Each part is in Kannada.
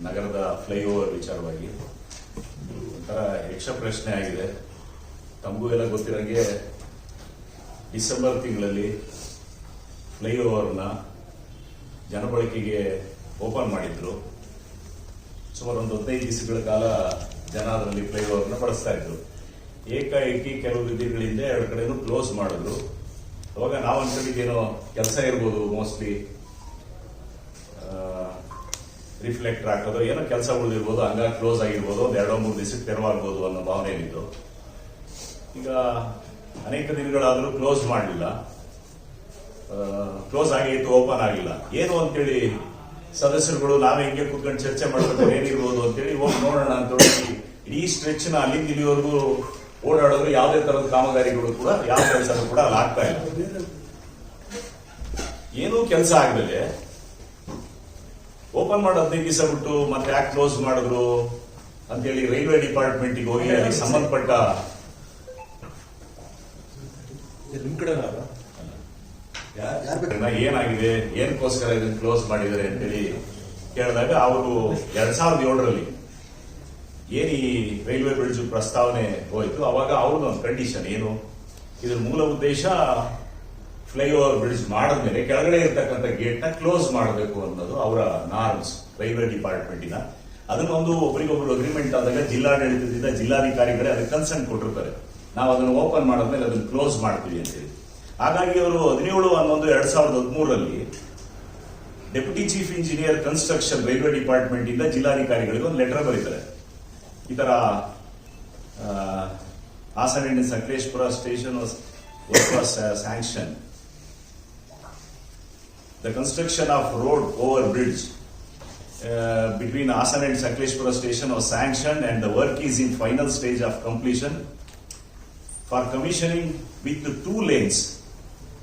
ನಗರದ ಫ್ಲೈಓವರ್ ವಿಚಾರವಾಗಿ. ಒಂಥರ ಯಕ್ಷ ಪ್ರಶ್ನೆ ಆಗಿದೆ. ತಮಗೂ ಎಲ್ಲ ಗೊತ್ತಿರೋಂಗೆ ಡಿಸೆಂಬರ್ ತಿಂಗಳಲ್ಲಿ ಫ್ಲೈಓವರ್ನ ಜನಬಳಕೆಗೆ ಓಪನ್ ಮಾಡಿದ್ರು. ಸುಮಾರು ಒಂದು ಹದಿನೈದು ದಿವಸಗಳ ಕಾಲ ಜನ ಅದರಲ್ಲಿ ಫ್ಲೈಓವರ್ನ ಬಳಸ್ತಾ ಇದ್ರು. ಏಕಾಏಕಿ ಕೆಲವು ದಿನಗಳಿಂದ ಎರಡು ಕಡೆನೂ ಕ್ಲೋಸ್ ಮಾಡಿದ್ರು. ಅವಾಗ ನಾವು ಅನ್ಕೊಂಡಿದ್ದೇನೋ ಕೆಲಸ ಇರ್ಬೋದು ಮೋಸ್ಟ್ಲಿ ರಿಫ್ಲೆಕ್ಟರ್ ಹಾಕೋದು ಏನೋ ಕೆಲಸ ಉಳಿದಿರ್ಬೋದು, ಹಂಗ ಕ್ಲೋಸ್ ಆಗಿರ್ಬೋದು, ಒಂದ್ ಎರಡೋ ಮೂರು ದಿವಸಕ್ಕೆ ತೆರವಾಗ್ಬೋದು ಅನ್ನೋ ಭಾವನೆ ಏನಿತ್ತು? ಈಗ ಅನೇಕ ದಿನಗಳಾದರೂ ಕ್ಲೋಸ್ ಮಾಡಲಿಲ್ಲ. ಕ್ಲೋಸ್ ಆಗಿತ್ತು ಓಪನ್ ಆಗಿಲ್ಲ. ಏನು ಅಂತೇಳಿ ಸದಸ್ಯರುಗಳು, ನಾವೇ ಹಿಂಗೆ ಕೂತ್ಕೊಂಡು ಚರ್ಚೆ ಮಾಡ್ತಾರೆ ಏನಿರ್ಬೋದು ಅಂತೇಳಿ, ಹೋಗಿ ನೋಡೋಣ ಅಂತ ಹೇಳಿ ಇಡೀ ಸ್ಟ್ರೆಚ್ನ ಅಲ್ಲಿಂದ ಇಲ್ಲಿವರೆಗೂ ಓಡಾಡಿದ್ರು ಯಾವುದೇ ತರದ ಕಾಮಗಾರಿಗಳು ಕೂಡ, ಯಾವ ಕೆಲಸ ಕೂಡ ಅಲ್ಲಿ ಆಗ್ತಾ ಇಲ್ಲ. ಏನೂ ಕೆಲಸ ಆಗದೆ ಓಪನ್ ಮಾಡಿ ಹದಿನೈದು ದಿವಸ ಬಿಟ್ಟು ಮತ್ತೆ ಯಾಕೆ ಕ್ಲೋಸ್ ಮಾಡಿದ್ರು ಅಂತೇಳಿ ರೈಲ್ವೆ ಡಿಪಾರ್ಟ್ಮೆಂಟ್ಗೆ ಹೋಗಿ ಅಲ್ಲಿ ಸಂಬಂಧಪಟ್ಟ ಏನಾಗಿದೆ? ಏನಕ್ಕೋಸ್ಕರ ಇದನ್ನ ಕ್ಲೋಸ್ ಮಾಡಿದ್ದಾರೆ ಅಂತೇಳಿ ಕೇಳಿದಾಗ ಅವರು ಎರಡ್ ಸಾವಿರದ ಏಳರಲ್ಲಿ ಏನು ಈ ರೈಲ್ವೆ ಬ್ರಿಡ್ಜ್ ಪ್ರಸ್ತಾವನೆ ಹೋಯ್ತು? ಅವಾಗ ಅವ್ರದ್ದು ಒಂದು ಕಂಡೀಷನ್ ಏನು? ಇದ್ರ ಮೂಲ ಉದ್ದೇಶ ಫ್ಲೈಓವರ್ ಬ್ರಿಡ್ಜ್ ಮಾಡಿದ ಮೇಲೆ ಕೆಳಗಡೆ ಇರತಕ್ಕಂಥ ಗೇಟ್ನ ಕ್ಲೋಸ್ ಮಾಡಬೇಕು ಅನ್ನೋದು ಅವರ ನಾರ್ಮ್ಸ್ ರೈಲ್ವೆ ಡಿಪಾರ್ಟ್ಮೆಂಟಿನ ಅದನ್ನ ಒಂದು ಒಬ್ರಿಗೊಬ್ರು ಅಗ್ರಿಮೆಂಟ್ ಆದಾಗ ಜಿಲ್ಲಾಡಳಿತದಿಂದ ಜಿಲ್ಲಾಧಿಕಾರಿಗಳೇ ಅದಕ್ಕೆ ಕನ್ಸರ್ನ್ ಕೊಟ್ಟಿರ್ತಾರೆ. ನಾವು ಅದನ್ನು ಓಪನ್ ಮಾಡಿದ್ಮೇಲೆ ಅದನ್ನು ಕ್ಲೋಸ್ ಮಾಡ್ತೀವಿ ಅಂತೇಳಿ. ಹಾಗಾಗಿ ಅವರು ಹದಿನೇಳು ಹನ್ನೊಂದು ಎರಡ್ ಸಾವಿರದ ಹದಿಮೂರರಲ್ಲಿ deputy chief engineer construction railway department ಇಂದ ಜಿಲ್ಲಾಧಿಕಾರಿಗಳಿಗೆ ಒಂದು ಲೆಟರ್ ಬರೀತಾರೆ. ಈ ತರ Hassan Sakleshpur station sanction The construction of road over bridge between Hassan and Sakleshpura station was sanctioned and the work is in final stage of completion. For commissioning with the two lanes,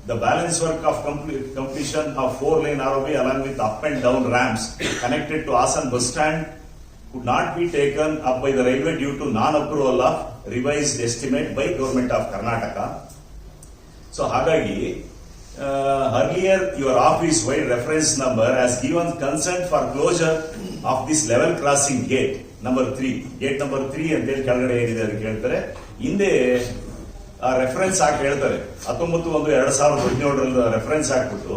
the balance work of comple- completion of four lane ROB along with up and down ramps connected to Hassan bus stand could not be taken up by the railway due to non-approval of revised estimate by government of Karnataka. So ಹಾಗಾಗಿ earlier your office vide reference number as given concern for closure of this level crossing gate number three gate number three ಅಂತೇಳಿ ಕೆಳಗಡೆ ಏನಿದೆ ಅದಕ್ಕೆ ಹೇಳ್ತಾರೆ ಹಿಂದೆ ಆ ರೆಫರೆನ್ಸ್ ಹಾಕಿ ಹೇಳ್ತಾರೆ. ಹತ್ತೊಂಬತ್ತು ಒಂದು ಎರಡ್ ಸಾವಿರದ ಹದಿನೇಳರಲ್ಲಿ ರೆಫರೆನ್ಸ್ ಹಾಕ್ಬಿಟ್ಟು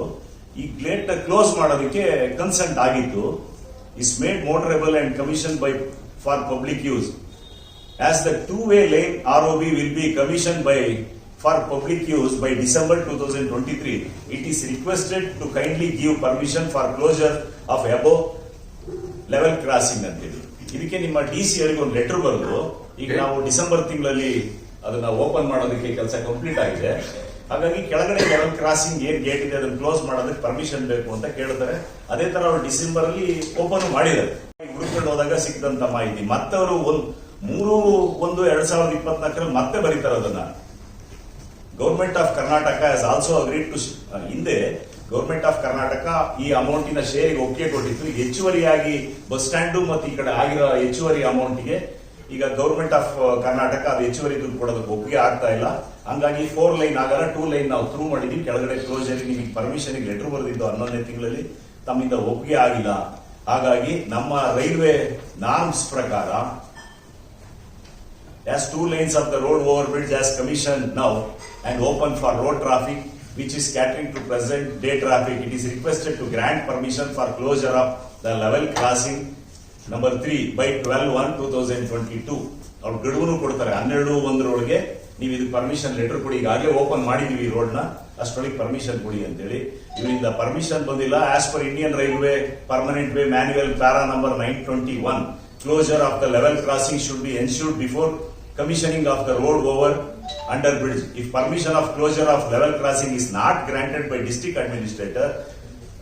ಈ ಗ್ಲೇಟ್ ಕ್ಲೋಸ್ ಮಾಡೋದಕ್ಕೆ ಕನ್ಸೆಂಟ್ ಆಗಿತ್ತು. Is made motorable and commission by for public use As the two-way lane be will be commission by, for public use by December 2023, it is requested to kindly give permission for closure of above level crossing ಅಂತೇಳಿ ಇದಕ್ಕೆ ನಿಮ್ಮ ಡಿ ಸಿ ಅವರಿಗೆ ಒಂದು ಲೆಟರ್ ಬರೆದು ಈಗ ನಾವು ಡಿಸೆಂಬರ್ ತಿಂಗಳಲ್ಲಿ ಅದನ್ನ ಓಪನ್ ಮಾಡೋದಕ್ಕೆ ಕೆಲಸ ಕಂಪ್ಲೀಟ್ ಆಗಿದೆ. ಹಾಗಾಗಿ ಕೆಳಗಡೆ ಲೆವೆಲ್ ಕ್ರಾಸಿಂಗ್ ಏನ್ ಗೇಟ್ ಇದೆ ಅದನ್ನ ಕ್ಲೋಸ್ ಮಾಡೋದಕ್ಕೆ ಪರ್ಮಿಷನ್ ಬೇಕು ಅಂತ ಕೇಳ್ತಾರೆ. ಅದೇ ತರ ಅವರು ಡಿಸೆಂಬರ್ ಅಲ್ಲಿ ಓಪನ್ ಮಾಡಿದ್ದಾರೆ. ಹುಡುಕೊಂಡು ಹೋದಾಗ ಸಿಕ್ಕಿದಂತ ಮಾಹಿತಿ. ಮತ್ತೆ ಅವರು ಒಂದು ಮೂರು ಒಂದು ಎರಡ್ ಸಾವಿರದ ಇಪ್ಪತ್ನಾಲ್ಕರಲ್ಲಿ ಮತ್ತೆ ಬರೀತಾರೆ ಅದನ್ನ. Government of Karnataka has also agreed to ಹಿಂದೆ ಗೌರ್ಮೆಂಟ್ ಆಫ್ ಕರ್ನಾಟಕ ಈ ಅಮೌಂಟಿನ ಶೇರಿಗೆ ಒಪ್ಪಿಗೆ ಕೊಟ್ಟಿತ್ತು. ಹೆಚ್ಚುವರಿಯಾಗಿ ಬಸ್ ಸ್ಟ್ಯಾಂಡು ಮತ್ತು ಈ ಕಡೆ ಆಗಿರೋ ಹೆಚ್ಚುವರಿ ಅಮೌಂಟಿಗೆ ಈಗ ಗೌರ್ಮೆಂಟ್ ಆಫ್ ಕರ್ನಾಟಕ ಅದು ಹೆಚ್ಚುವರಿ ದುಡ್ಡು ಕೊಡೋದಕ್ಕೆ ಒಪ್ಪಿಗೆ ಆಗ್ತಾ ಇಲ್ಲ. ಹಂಗಾಗಿ ಫೋರ್ ಲೈನ್ ಆಗಲ್ಲ ಟೂ ಲೈನ್ ನಾವು ಥ್ರೂ ಮಾಡಿದ್ವಿ. ಕೆಳಗಡೆ ಕ್ಲೋಸರ್ ನಿಮಗೆ ಪರ್ಮಿಷನ್ ಲೆಟರ್ ಬರೆದಿದ್ದು ಹನ್ನೊಂದನೇ ತಿಂಗಳಲ್ಲಿ. ತಮ್ಮಿಂದ ಒಪ್ಪಿಗೆ ಆಗಿಲ್ಲ. ಹಾಗಾಗಿ ನಮ್ಮ ರೈಲ್ವೆ ನಾರ್ಮ್ಸ್ ಪ್ರಕಾರ as two lanes of the road overbridge as commissioned now and open for road traffic which is catering to present day traffic, it is requested to grant permission for closure of the level crossing number 3 by twelve one two thousand twenty-two. ಅವ್ರು ಗಡುವನ್ನು ಕೊಡ್ತಾರೆ ಹನ್ನೆರಡು ಒಂದರೊಳಗೆ ನೀವು ಇದು ಪರ್ಮಿಷನ್ ಲೆಟರ್ ಕೊಡಿ ಈಗಾಗಲೇ ಓಪನ್ ಮಾಡಿದ್ದೀವಿ ಈ ರೋಡ್ನ ಅಷ್ಟೊಳಗೆ ಪರ್ಮಿಷನ್ ಕೊಡಿ ಅಂತೇಳಿ ಇವರಿಂದ ಪರ್ಮಿಷನ್ ಬಂದಿಲ್ಲ as per Indian railway permanent way manual para number nine twenty one closure of the level crossing should be ensured before commissioning of the road over under bridge. If permission of closure of level crossing is not granted by district administrator,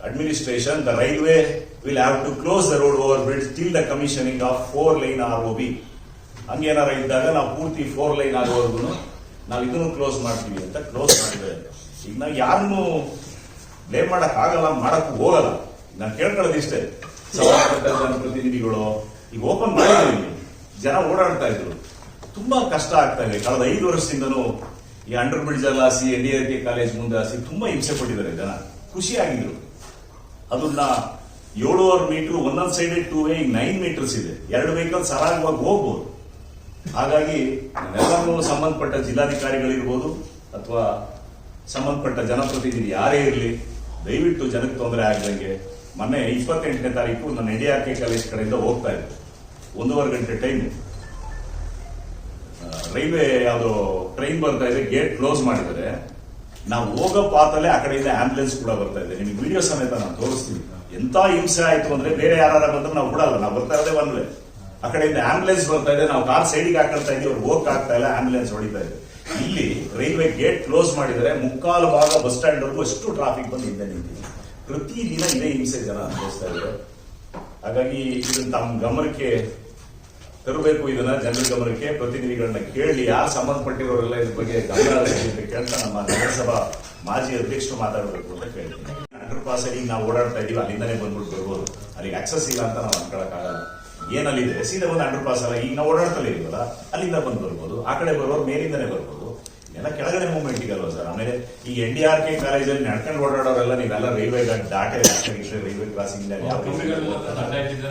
administration, the railway will have to close the road over bridge till the commissioning of four lane ROB. ಹಂಗೇನಾರ ಇದ್ದಾಗ ನಾವು ಪೂರ್ತಿ ಫೋರ್ ಲೈನ್ ಆಗೋವರೆಗೂ ನಾವು ಇದನ್ನು ಕ್ಲೋಸ್ ಮಾಡ್ತೀವಿ ಅಂತ ಕ್ಲೋಸ್ ಮಾಡಿದ್ರೆ ಈಗ ನಾವು ಯಾರನ್ನು ಬ್ಲೇಮ್ ಮಾಡಕ್ ಆಗಲ್ಲ ಮಾಡಕ್ ಹೋಗಲ್ಲ ನಾನು ಕೇಳ್ಕೊಳ್ಳೋದಿಷ್ಟೇ ಸಂಬಂಧಪಟ್ಟ ಜನಪ್ರತಿನಿಧಿಗಳು ಈಗ ಓಪನ್ ಮಾಡಿದ್ದೀವಿ. ಜನ ಓಡಾಡ್ತಾ ಇದ್ರು ತುಂಬಾ ಕಷ್ಟ ಆಗ್ತಾ ಇದೆ. ಕಳೆದ ಐದು ವರ್ಷದಿಂದನೂ ಈ ಅಂಡರ್ ಬ್ರಿಡ್ಜ್ ಆಸಿ ಎನ್ ಡಿ ಕಾಲೇಜ್ ಮುಂದೆ ಆಸಿ ತುಂಬಾ ಹಿಂಸೆ ಪಟ್ಟಿದ್ದಾರೆ ಜನ. ಖುಷಿಯಾಗಿದ್ರು. ಅದನ್ನ ಏಳುವರೆ ಮೀಟರ್ ಒಂದೊಂದು side two way nine metres ಇದೆ. ಎರಡು ವೆಹಿಕಲ್ ಸರಾಗವಾಗಿ ಹೋಗ್ಬೋದು. ಹಾಗಾಗಿ ಎಲ್ಲರೂ ಸಂಬಂಧಪಟ್ಟ ಜಿಲ್ಲಾಧಿಕಾರಿಗಳಿರ್ಬೋದು ಅಥವಾ ಸಂಬಂಧಪಟ್ಟ ಜನಪ್ರತಿನಿಧಿ ಯಾರೇ ಇರಲಿ, ದಯವಿಟ್ಟು ಜನಕ್ಕೆ ತೊಂದರೆ ಆಗದಂಗೆ ಮೊನ್ನೆ ಇಪ್ಪತ್ತೆಂಟನೇ ತಾರೀಕು ನನ್ನ N D R K college ಕಡೆಯಿಂದ ಹೋಗ್ತಾ ಇದ್ದೆ. ಒಂದೂವರೆ ಗಂಟೆ ಟೈಮ್ ರೈಲ್ವೆ ಯಾವುದು ಟ್ರೈನ್ ಬರ್ತಾ ಇದೆ ಗೇಟ್ ಕ್ಲೋಸ್ ಮಾಡಿದರೆ ನಾವು ಹೋಗೋ ಪಾತಲ್ಲೇ ಆ ಕಡೆಯಿಂದ ಆಂಬುಲೆನ್ಸ್ ಕೂಡ ಬರ್ತಾ ಇದೆ. ನಿಮಗೆ ವಿಡಿಯೋ ಸಮೇತ ನಾನು ತೋರಿಸ್ತೀನಿ. ಎಂತ ಹಿಂಸೆ ಆಯ್ತು ಅಂದ್ರೆ ಬೇರೆ ಯಾರು ಬಂದ್ರೆ ನಾವು ಬಿಡಲ್ಲ ನಾವು ಬರ್ತಾ ಇರೋದೇ ಒನ್ ವೇ ಆ ಕಡೆಯಿಂದ ಆಂಬುಲೆನ್ಸ್ ಬರ್ತಾ ಇದೆ, ನಾವು ಕಾರ್ ಸೈಡಿಗೆ ಹಾಕೊಳ್ತಾ ಇದ್ದೀವಿ, ಅವ್ರು ಹೋಗಕ್ ಆಗ್ತಾ ಇಲ್ಲ ಆಂಬುಲೆನ್ಸ್ ಹೊಡಿತಾ ಇದೆ. ಇಲ್ಲಿ ರೈಲ್ವೆ ಗೇಟ್ ಕ್ಲೋಸ್ ಮಾಡಿದರೆ ಮುಕ್ಕಾಲು ಭಾಗ ಬಸ್ ಸ್ಟ್ಯಾಂಡ್ ವರೆಗೂ ಅಷ್ಟು ಟ್ರಾಫಿಕ್ ಬಂದು ಹಿಂದೆ ನಿಂತಿದೆ. ಪ್ರತಿದಿನ ಇದೇ ಹಿಂಸೆ ಜನ ಅನುಭವಿಸ್ತಾ ಇದ್ದಾರೆ. ಹಾಗಾಗಿ ಇದನ್ನ ತಮ್ಮ ಗಮನಕ್ಕೆ ತರಬೇಕು ಇದನ್ನ ಜನರ ಗಮನಕ್ಕೆ, ಪ್ರತಿನಿಧಿಗಳನ್ನ ಕೇಳಿ, ಯಾರು ಸಂಬಂಧಪಟ್ಟಿರೋರೆಲ್ಲ ಇದ್ರ ಬಗ್ಗೆ ಗಮನ ಕೇಳ್ತಾ ನಮ್ಮ ನಗರಸಭಾ ಮಾಜಿ ಅಧ್ಯಕ್ಷರು ಮಾತಾಡಬೇಕು ಅಂತ ಕೇಳ್ತೀನಿ. ಅಂಡರ್ ಪಾಸ್ ಈಗ ನಾವು ಓಡಾಡ್ತಾ ಇದೀವಿ ಅಲ್ಲಿಂದನೇ ಬಂದ್ಬಿಟ್ಟು ಬರ್ಬೋದು. ಅಲ್ಲಿಗೆ ಆಕ್ಸೆಸ್ ಇಲ್ಲ ಅಂತ ನಾವು ಅನ್ಕೊಳಕ್ಕಾಗಲ್ಲ ಏನಲ್ಲಿದೆ ಸೀದಾ ಒಂದು ಅಂಡರ್ ಪಾಸ್ ಅಲ್ಲ. ಈಗ ನಾವು ಓಡಾಡ್ತಾ ಇದೀವಲ್ಲ, ಅಲ್ಲಿಂದ ಬಂದು ಬರ್ಬೋದು. ಆ ಕಡೆ ಬರೋರು ಮೇಲಿಂದನೇ ಬರ್ಬೋದು. ಎಲ್ಲ ಕೆಳಗಡೆ ಮೂವ್ಮೆಂಟ್ ಅಲ್ವಾ ಸರ್? ಆಮೇಲೆ ಈ ಎನ್ ಡಿ ಆರ್ ಕೆ ಕಾಲೇಜಲ್ಲಿ ನಡ್ಕೊಂಡು ಓಡಾಡೋರೆಲ್ಲ ನೀವೆಲ್ಲ ರೈಲ್ವೆ ದಾಟೆ ರೈಲ್ವೆ ಕ್ರಾಸಿಂಗ್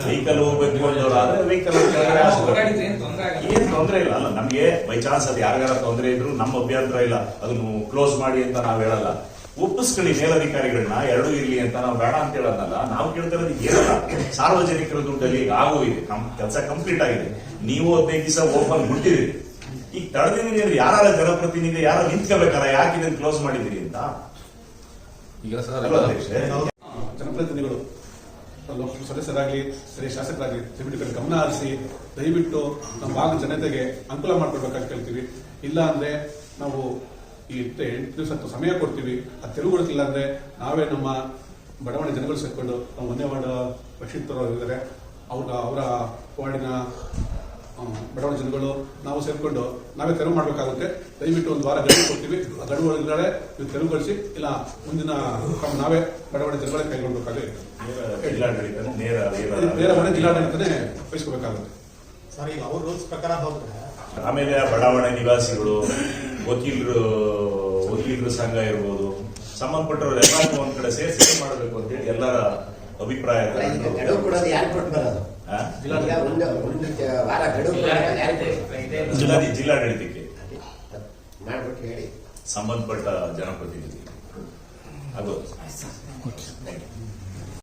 ವೆಹಿಕಲ್ ಹೋಗ್ಬೇಕು ಅನ್ನೋರಾದ್ರೆ ವೆಹಿಕಲ್ ಏನ್ ತೊಂದ್ರೆ ಆಗಲ್ಲ. ಏನ್ ತೊಂದ್ರೆ ಇಲ್ಲ. ಅಲ್ಲ ನಮ್ಗೆ ಬೈ ಚಾನ್ಸ್ ಅದು ಯಾರಿಗಾರ ತೊಂದರೆ ಇದ್ರು ನಮ್ಮ ಅಭ್ಯಂತರ ಇಲ್ಲ. ಅದನ್ನು ಕ್ಲೋಸ್ ಮಾಡಿ ಅಂತ ನಾವ್ ಹೇಳಲ್ಲ. ಒಪ್ಪಿಸ್ಕೊಳ್ಳಿ ಮೇಲಧಿಕಾರಿಗಳನ್ನ ಎರಡು ಇರ್ಲಿ ಅಂತ ನಾವು ಬೇಡ ಅಂತ ಹೇಳೋದಲ್ಲ ನಾವು ಕೇಳ್ತಿರೋದು ಏನಲ್ಲ. ಸಾರ್ವಜನಿಕರ ದುಡ್ಡಲ್ಲಿ ಆಗೋಗಿದೆ. ಕೆಲಸ ಕಂಪ್ಲೀಟ್ ಆಗಿದೆ. ನೀವು ಹದಿನೈದು ದಿವಸ ಓಪನ್ ಬಿಟ್ಟಿರಿ ಈಗ ತಡೆದಿದ್ದೀನಿ ಅಂದ್ರೆ ಯಾರ ಜನಪ್ರತಿನಿಧಿ ಯಾರು ನಿಂತ್ಕೋಬೇಕಲ್ಲ ಯಾಕೆ ಇದನ್ನು ಕ್ಲೋಸ್ ಮಾಡಿದಿರಿ ಅಂತ? ಈಗ ಸರ್ ಜನಪ್ರತಿನಿಧಿಗಳು ಲೋಕಸಭಾ ಸದಸ್ಯರಾಗಲಿ ಸರಿ ಶಾಸಕರಾಗಲಿ ದಯವಿಟ್ಟು ಕಡೆ ಗಮನ ಹರಿಸಿ ದಯವಿಟ್ಟು ನಮ್ಮ ಭಾಗದ ಜನತೆಗೆ ಅನುಕೂಲ ಮಾಡ್ಕೊಡ್ಬೇಕಂತ ಕೇಳ್ತೀವಿ. ಇಲ್ಲ ಅಂದ್ರೆ ನಾವು ಈ ಎಂಟು ದಿವಸ ಸಮಯ ಕೊಡ್ತೀವಿ. ಅದು ತೆರವುಗೊಳಿಸಿಲ್ಲ ಅಂದ್ರೆ ನಾವೇ ನಮ್ಮ ಬಡಾವಣೆ ಜನಗಳು ಸೇರ್ಕೊಂಡು ನಮ್ಮ ಮನೆ ವಾರ್ಡ್ ರಕ್ಷಿತರು ಇದ್ದಾರೆ. ಅವ್ರ ಅವರ ವಾರ್ಡಿನ ಬಡವಣ ಜನಗಳು ನಾವು ಸೇರ್ಕೊಂಡು ನಾವೇ ತೆರವು ಮಾಡಬೇಕಾಗುತ್ತೆ. ದಯವಿಟ್ಟು ಒಂದು ವಾರ ಗಡುವು ಕೊಡ್ತೀವಿ. ಆ ಗಡುವು ಒಳಗಡೆ ನೀವು ತೆರವುಗೊಳಿಸಿ ಇಲ್ಲ ಮುಂದಿನ ಕ್ರಮ ನಾವೇ ಬಡವಣ ಜನಗಳೇ ಕೈಗೊಳ್ಬೇಕಾಗುತ್ತೆ ನೇರ ಜಿಲ್ಲಾಡಳಿತನೇ ವಹಿಸ್ಕೋಬೇಕಾಗುತ್ತೆ. ಸರ್ ಈಗ ಅವ್ರ ರೂಲ್ಸ್ ಪ್ರಕಾರ ಹೋದ್ರೆ ಆಮೇಲೆ ಆ ಬಡಾವಣೆ ನಿವಾಸಿಗಳು ವಕೀಲರು ವಕೀಲರ ಸಂಘ ಇರ್ಬೋದು ಸಂಬಂಧಪಟ್ಟವರು ಎಲ್ಲರೂ ಒಂದ್ ಕಡೆ ಸೇರಿಸಿ ಮಾಡಬೇಕು ಅಂತ ಹೇಳಿ ಎಲ್ಲರ ಅಭಿಪ್ರಾಯ ತಗೊಂಡು, ಗಡುವು ಕೊಡೋದು ಯಾರು ಕೊಟ್ಟು ಬರೋದು. ಆ? ಈಗ ಒಂದು ಒಂದು ವಾರ ಗಡುವು ಜಿಲ್ಲಾಡಳಿತಕ್ಕೆ? ಮಾಡ್ಬಿಟ್ಟು ಹೇಳಿ. ಸಂಬಂಧಪಟ್ಟ ಜನಪ್ರತಿನಿಧಿ ಆಗೋದು.